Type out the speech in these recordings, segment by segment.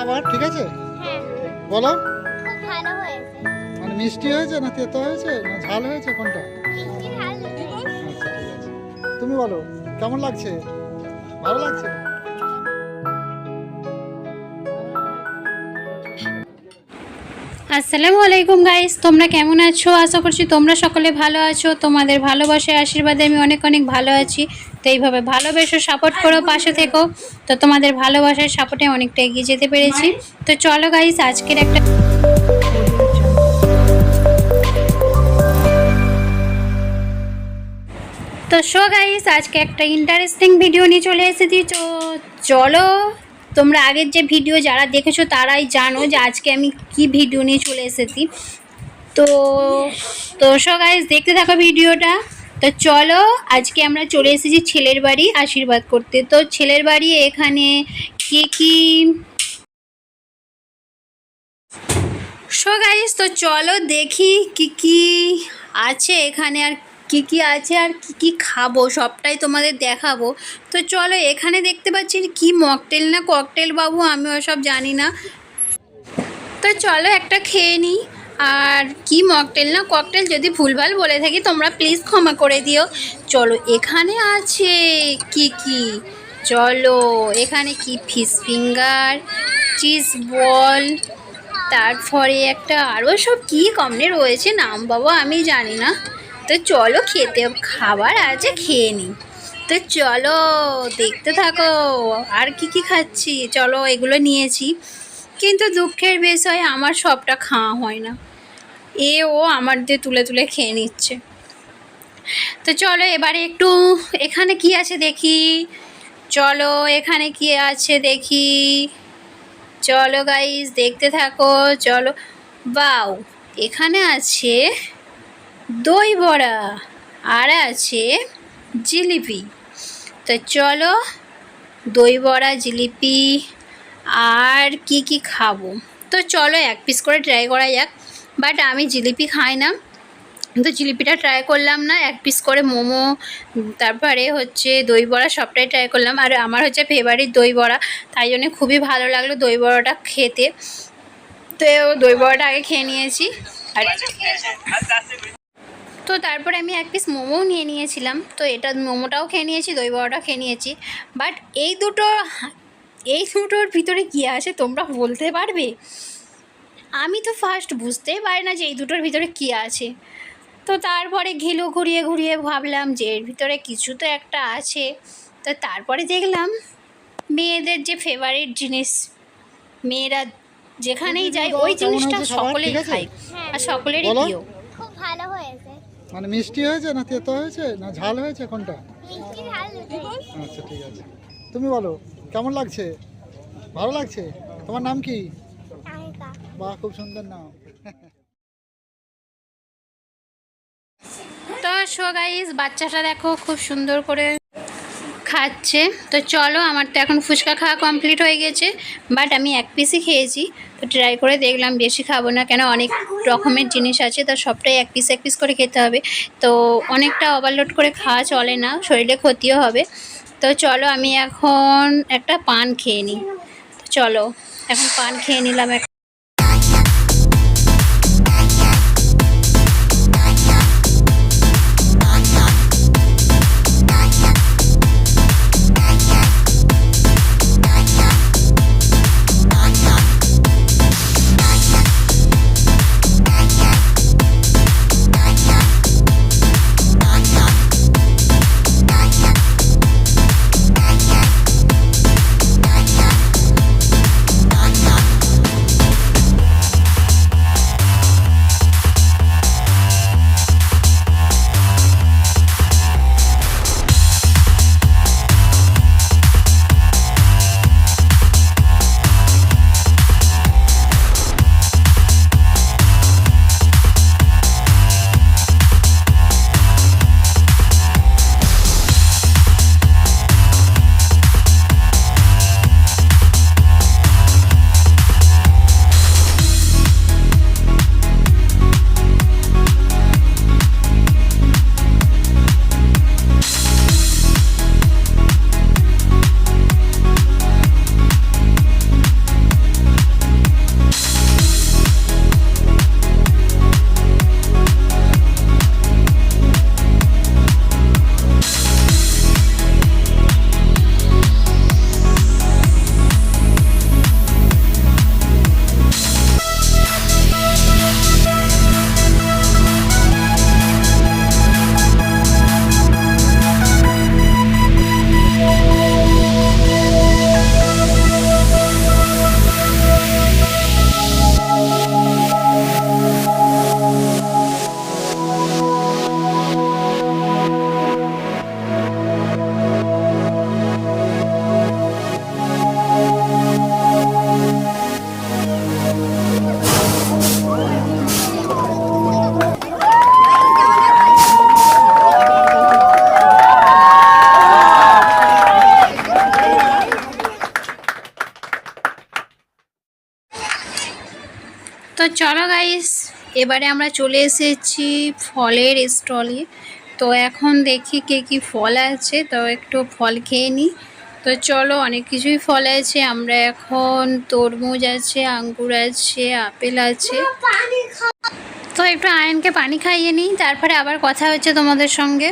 খাবার ঠিক আছে? হ্যাঁ। বলো। মানে মিষ্টি হয়েছে না তেতো হয়েছে? না ঝাল হয়েছে কোনটা। আচ্ছা ঠিক আছে। তুমি বলো কেমন লাগছে? ভালো লাগছে? আসসালামু আলাইকুম গাইস তোমরা কেমন আছো? আশা করছি তোমরা সকলে ভালো আছো। তোমাদের ভালোবাসার আশীর্বাদে আমি অনেক অনেক ভালো আছি। তো এইভাবে ভালোবেসো সাপোর্ট করো পাশে থেকো। তো তোমাদের ভালোবাসার সাপোর্টে অনেকটা এগিয়ে যেতে পেরেছি। তো চলো গাইস আজকের একটা তো শো গাইস আজকে একটা ইন্টারেস্টিং ভিডিও নিয়ে চলে এসেছি। তো চলো, তোমরা আগের যে ভিডিও যারা দেখেছ তারাই জানো যে আজকে আমি কি ভিডিও নিয়ে চলে এসেছি। তো তো শো গাইস দেখতে থাকো ভিডিওটা তো চলো, আজকে আমরা চলে এসেছি ছেলের বাড়ি আশীর্বাদ করতে। তো ছেলের বাড়ি এখানে কি কি? সো গাইস তো চলো দেখি কি কি আছে এখানে আর কি কি আছে আর কি কি খাব, সবটাই তোমাদের দেখাবো। তো চলো, এখানে দেখতে পাচ্ছি কি মকটেল না ককটেল বাবু, আমি ওসব জানি না। তো চলো একটা খেয়ে নিই। আর কি মকটেল না, ককটেল যদি ভুলভাল বলে থাকি, তোমরা প্লিজ ক্ষমা করে দিও। চলো, এখানে আছে কি কি? চলো, এখানে কি? ফিশ ফিঙ্গার চিজ বল তারপরে একটা আরও সব কী কমনে রয়েছে, নাম বাবা আমি জানি না। তো চলো, খেতে, খাবার আছে, খেয়ে নিই। তো চলো, দেখতে থাকো, আর কি কি খাচ্ছি? চলো, এগুলো নিয়েছি। কিন্তু দুঃখের বিষয়, আমার সবটা খাওয়া হয় না। এ, ও আমার দিয়ে তুলে তুলে খেয়ে নিচ্ছে। তো চলো এবারে একটু এখানে কি আছে দেখি। চলো এখানে কি আছে দেখি। চলো গাইস দেখতে থাকো। চলো। বাউ এখানে আছে দই বড়া আর আছে জিলিপি। তো চলো দই বড়া, জিলিপি আর কি কি খাব। তো চলো এক পিস করে ট্রাই করা যাক। বাট আমি জিলিপি খাই না। তো জিলিপিটা ট্রাই করলাম না, এক পিস করে মোমো, তারপরে হচ্ছে দই বড়া সবটাই ট্রাই করলাম। আর আমার হচ্ছে ফেভারিট দই বড়া, তাই জন্য খুবই ভালো লাগল দই বড়াটা খেতে। তো দই বড়াটা আগে খেয়ে নিয়েছি। আর তো তারপরে আমি এক পিস মোমোও নিয়ে নিয়েছিলাম। তো এটা মোমোটাও খেয়ে নিয়েছি, দই বড়াটা খেয়ে নিয়েছি। বাট এই দুটো, এই দুটোর ভিতরে কী আছে তোমরা বলতে পারবে? আমি তো ফার্স্ট বুঝতেই পারি না যে এই দুটোর ভিতরে কী আছে। তো তারপরে ঘিলু ঘুরিয়ে ঘুরিয়ে ভাবলাম যে এর ভিতরে কিছু তো একটা আছে। তো তারপরে দেখলাম মেয়েদের যে ফেভারিট জিনিস মেয়েরা যেখানেই যায় ওই জিনিসটা সকলেই খায় আর সকলেরই প্রিয়। খুব ভালো হয়েছে। মানে মিষ্টি হয়েছে না তেতো হয়েছে? না ঝাল হয়েছে কোনটা? মিষ্টি ঝাল দুটোই। আচ্ছা ঠিক আছে। তুমি বলো কেমন লাগছে? ভালো লাগছে? তোমার নাম কি? খুব সুন্দর তো শো গাইস, বাচ্চাটা দেখো খুব সুন্দর করে খাচ্ছে। তো চলো আমার তো এখন ফুচকা খাওয়া কমপ্লিট হয়ে গেছে, বাট আমি এক পিসই খেয়েছি। তো ট্রাই করে দেখলাম বেশি খাব না কেন, অনেক রকমের জিনিস আছে, তো সবটাই এক পিস এক পিস করে খেতে হবে। তো অনেকটা ওভারলোড করে খাওয়া চলে না, শরীরে ক্ষতিও হবে। তো চলো, আমি এখন একটা পান খেয়ে নিই। চলো, এখন পান খেয়ে নিলাম এবারে আমরা চলে এসেছি ফলের স্টলে। তো এখন দেখি কে কি ফল আছে। তো একটু ফল খেয়ে নিই তো চলো, অনেক কিছুই ফল আছে। আমরা এখন তরমুজ আছে, আঙ্গুর আছে, আপেল আছে। তো একটু আয়নকে পানি খাইয়ে নিই তারপরে আবার কথা হচ্ছে তোমাদের সঙ্গে।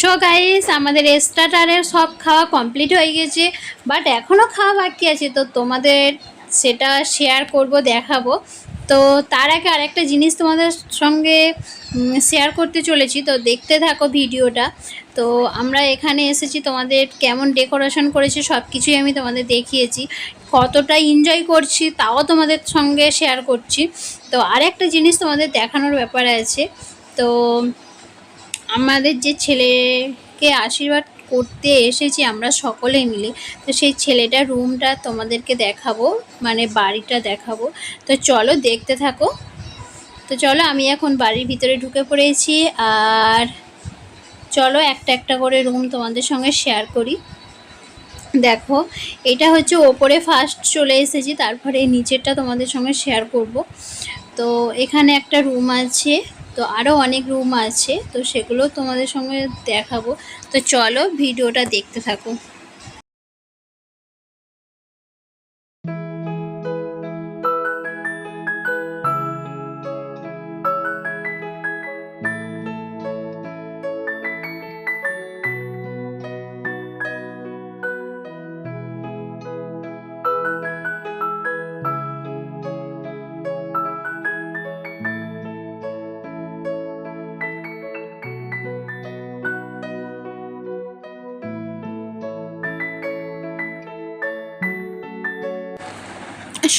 সো গাইস আমাদের স্টার্টারের সব খাওয়া কমপ্লিট হয়ে গেছে বাট এখনও খাওয়া বাকি আছে, তো তোমাদের সেটা শেয়ার করব, দেখাবো। তো তার আগে আরেকটা জিনিস তোমাদের সঙ্গে শেয়ার করতে চলেছি। তো দেখতে থাকো ভিডিওটা। তো আমরা এখানে এসেছি, তোমাদের কেমন ডেকোরেশন করেছি সব কিছুই আমি তোমাদের দেখিয়েছি। কতটা এনজয় করছি তাও তোমাদের সঙ্গে শেয়ার করছি। তো আরেকটা জিনিস তোমাদের দেখানোর ব্যাপার আছে। তো আমাদের যে ছেলেকে আশীর্বাদ করতে এসেছি, আমরা সকলে মিলে। তো সেই ছেলেটার রুমটা তোমাদেরকে দেখাবো মানে বাড়িটা দেখাবো। তো চলো দেখতে থাকো। তো চলো, আমি এখন বাড়ির ভিতরে ঢুকে পড়েছি, আর চলো একটা একটা করে রুম তোমাদের সঙ্গে শেয়ার করি। দেখো, এটা হচ্ছে ওপরে ফার্স্ট চলে এসেছি, তারপরে নিচেরটা তোমাদের সঙ্গে শেয়ার করব। তো এখানে একটা রুম আছে। তো আরও অনেক রুম আছে, তো সেগুলো তোমাদের সঙ্গে দেখাবো। তো চলো, ভিডিওটা দেখতে থাকো।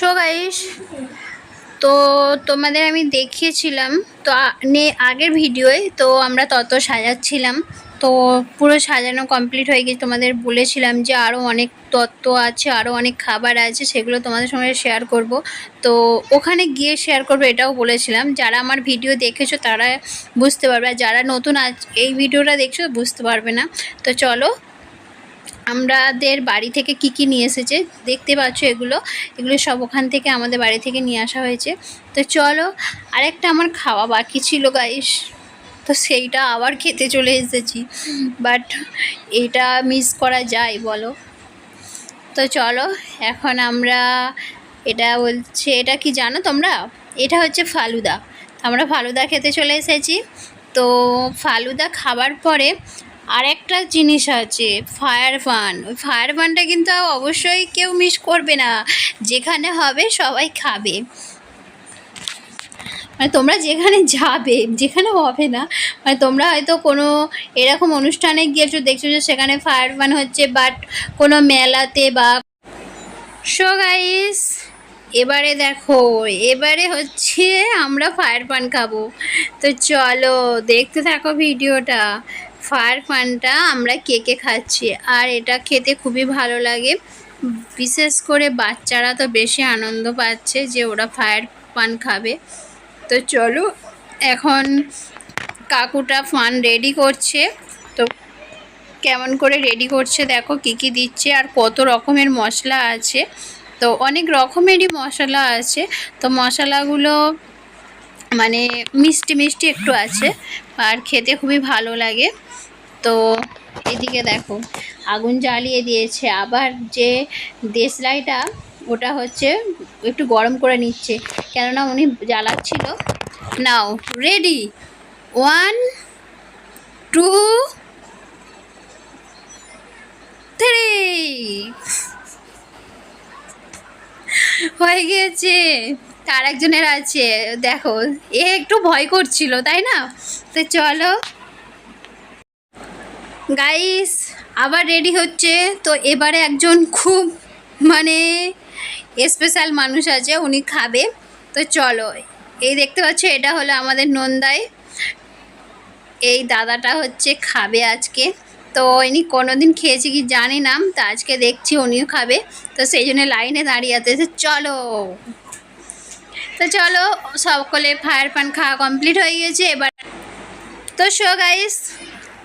সো গাইস তো তোমাদের আমি দেখিয়েছিলাম, তো নে আগের ভিডিওয় তো আমরা তত সাজাচ্ছিলাম। তো পুরো সাজানো কমপ্লিট হয়ে গেছে তোমাদের বলেছিলাম যে আরও অনেক তত্ত্ব আছে আরও অনেক খাবার আছে, সেগুলো তোমাদের সঙ্গে শেয়ার করব। তো ওখানে গিয়ে শেয়ার করব এটাও বলেছিলাম। যারা আমার ভিডিও দেখেছ তারা বুঝতে পারবে, আর যারা নতুন আজ এই ভিডিওটা দেখছ বুঝতে পারবে না। তো চলো আমাদের বাড়ি থেকে কি কি নিয়ে এসেছে? দেখতে পাচ্ছ এগুলো। এগুলো সব ওখান থেকে আমাদের বাড়ি থেকে নিয়ে আসা হয়েছে। তো চলো, আরেকটা আমার খাওয়া বাকি ছিল গাইস তো সেইটা আবার খেতে চলে এসেছি। বাট এটা মিস করা যায়, বলো। তো চলো, এখন আমরা এটা বলছে, এটা কি জানো তোমরা? এটা হচ্ছে ফালুদা। আমরা ফালুদা খেতে চলে এসেছি। তো ফালুদা খাবার পরে আর একটা জিনিস আছে ফায়ার পান ওই ফায়ার পানটা কিন্তু অবশ্যই কেউ মিস করবে না। যেখানে হবে সবাই খাবে। মানে তোমরা যেখানে যাবে, যেখানে হবে না মানে তোমরা হয়তো কোনো এরকম অনুষ্ঠানে গিয়েছো, দেখছ যে সেখানে ফায়ার পান হচ্ছে বাট কোনো মেলাতে বা সো গাইস এবারে দেখো, এবারে হচ্ছে আমরা ফায়ার পান খাব। তো চলো, দেখতে থাকো ভিডিওটা ফায়ার পানটা আমরা কেকে খাচ্ছি, আর এটা খেতে খুবই ভালো লাগে। বিশেষ করে বাচ্চারা তো বেশি আনন্দ পাচ্ছে যে ওরা ফায়ার পান খাবে। তো চলো, এখন কাকুটা ফান রেডি করছে। তো কেমন করে রেডি করছে দেখো কী কী দিচ্ছে, আর কত রকমের মশলা আছে। তো অনেক রকমেরই মশলা আছে। তো মশলাগুলো মানে মিষ্টি মিষ্টি একটু আছে, আর খেতে খুবই ভালো লাগে। তো এদিকে দেখো, আগুন জ্বালিয়ে দিয়েছে। আবার যে দেশলাইটা, ওটা হচ্ছে একটু গরম করে নিচ্ছে। কেননা উনি জ্বালাচ্ছিল। Now ready one two three হয়ে গিয়েছে। তার একজনের আছে। দেখো, এ একটু ভয় করছিল, তাই না? তো চলো গাইস আবার রেডি হচ্ছে। তো এবারে একজন খুব মানে স্পেশাল মানুষ আছে, উনি খাবে। তো চলো, এই দেখতে পাচ্ছ, এটা হলো আমাদের নন্দাই। এই দাদাটা হচ্ছে খাবে আজকে। তো ইনি দিন খেয়েছি কি জানি না, তো আজকে দেখছি উনিও খাবে। তো সেই জন্য লাইনে দাঁড়িয়ে আছে চলো। তো চলো, সকলে ফায়ার পান খাওয়া কমপ্লিট হয়ে গেছে, এবার তো শো গাইস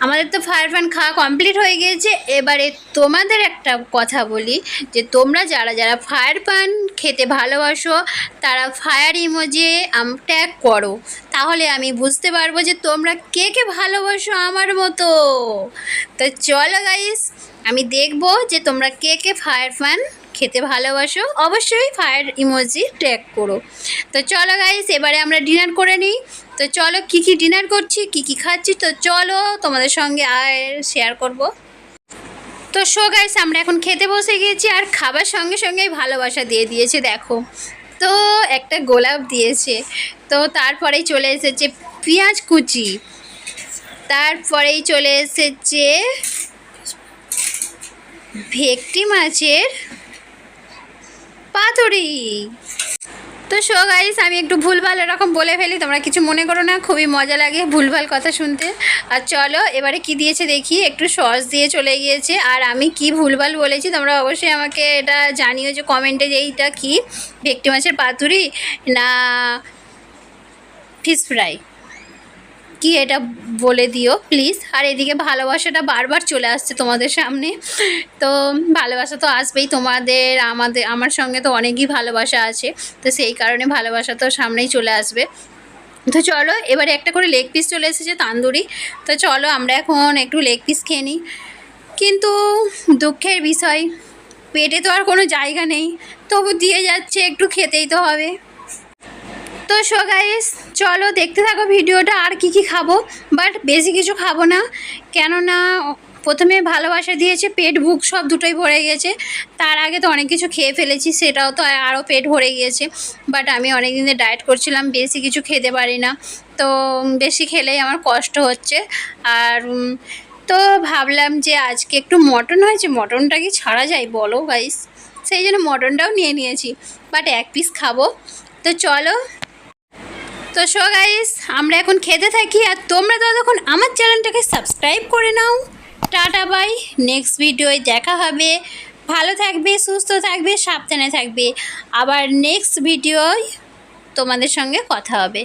আমাদের তো ফায়ার পান খাওয়া কমপ্লিট হয়ে গিয়েছে। এবারে তোমাদের একটা কথা বলি, যে তোমরা যারা যারা ফায়ার পান খেতে ভালোবাসো, তারা ফায়ার ইমোজে আম ট্যাগ করো। তাহলে আমি বুঝতে পারব যে তোমরা কে কে ভালোবাসো আমার মতো। তো চলো গাইস আমি দেখব যে তোমরা কে কে ফায়ার পান খেতে ভালোবাসো, অবশ্যই ফায়ার ইমোজি ট্যাগ করো। তো চলো গাইস এবারে আমরা ডিনার করে নিই। তো চলো কি কি ডিনার করছি, কি কি খাচ্ছি, তো চলো তোমাদের সঙ্গে আর শেয়ার করব। তো শো গাইস আমরা এখন খেতে বসে গিয়েছি আর খাবার সঙ্গে সঙ্গেই ভালোবাসা দিয়ে দিয়েছে, দেখো। তো একটা গোলাপ দিয়েছে। তো তারপরেই চলে এসেছে পেঁয়াজ কুচি। তারপরেই চলে এসেছে ভেকটি মাছের পাতুরি তো শো গাইস আমি একটু ভুলভাল এরকম বলে ফেলি, তোমরা কিছু মনে করো না, খুবই মজা লাগে ভুলভাল কথা শুনতে। আর চলো, এবারে কি দিয়েছে দেখি, একটু সস দিয়ে চলে গিয়েছে। আর আমি কি ভুলভাল বলেছি, তোমরা অবশ্যই আমাকে এটা জানিও যে কমেন্টে যে এইটা কি, ভেটকি মাছের পাতুরি না ফিশ ফ্রাই কি এটা বলে দিও প্লিজ আর এদিকে ভালোবাসাটা বারবার চলে আসছে তোমাদের সামনে। তো ভালোবাসা তো আসবেই, তোমাদের, আমাদের, আমার সঙ্গে তো অনেকই ভালোবাসা আছে। তো সেই কারণে ভালোবাসা তো সামনেই চলে আসবে। তো চলো, এবারে একটা করে লেগ পিস চলে এসেছে তান্দুরি। তো চলো, আমরা এখন একটু লেগ পিস খেয়ে নিই। কিন্তু দুঃখের বিষয়, পেটে তো আর কোনো জায়গা নেই। তবু দিয়ে যাচ্ছে, একটু খেতেই তো হবে। তো সো গাইস চলো দেখতে থাকো ভিডিওটা আর কি কি খাব। বাট বেশি কিছু খাব না। কেননা, প্রথমে ভালোবাসা দিয়েছে, পেট, বুক সব দুটোই ভরে গেছে। তার আগে তো অনেক কিছু খেয়ে ফেলেছি, সেটাও তো আরও পেট ভরে গিয়েছে। বাট আমি অনেক দিনে ডায়েট করছিলাম, বেশি কিছু খেতে পারি না। তো বেশি খেলেই আমার কষ্ট হচ্ছে। আর তো ভাবলাম যে আজকে একটু মটন হয়েছে, মটনটা কি ছাড়া যায় বলো গাইস সেই জন্য মটনটাও নিয়ে নিয়েছি। বাট এক পিস খাব। তো চলো তো শো গাইস আমরা এখন খেতে থাকি আর তোমরা ততক্ষণ আমার চ্যানেলটাকে সাবস্ক্রাইব করে নাও। টাটা বাই নেক্সট ভিডিওয় দেখা হবে। ভালো থাকবে, সুস্থ থাকবে, সাবধানে থাকবে। আবার নেক্সট ভিডিওয় তোমাদের সঙ্গে কথা হবে।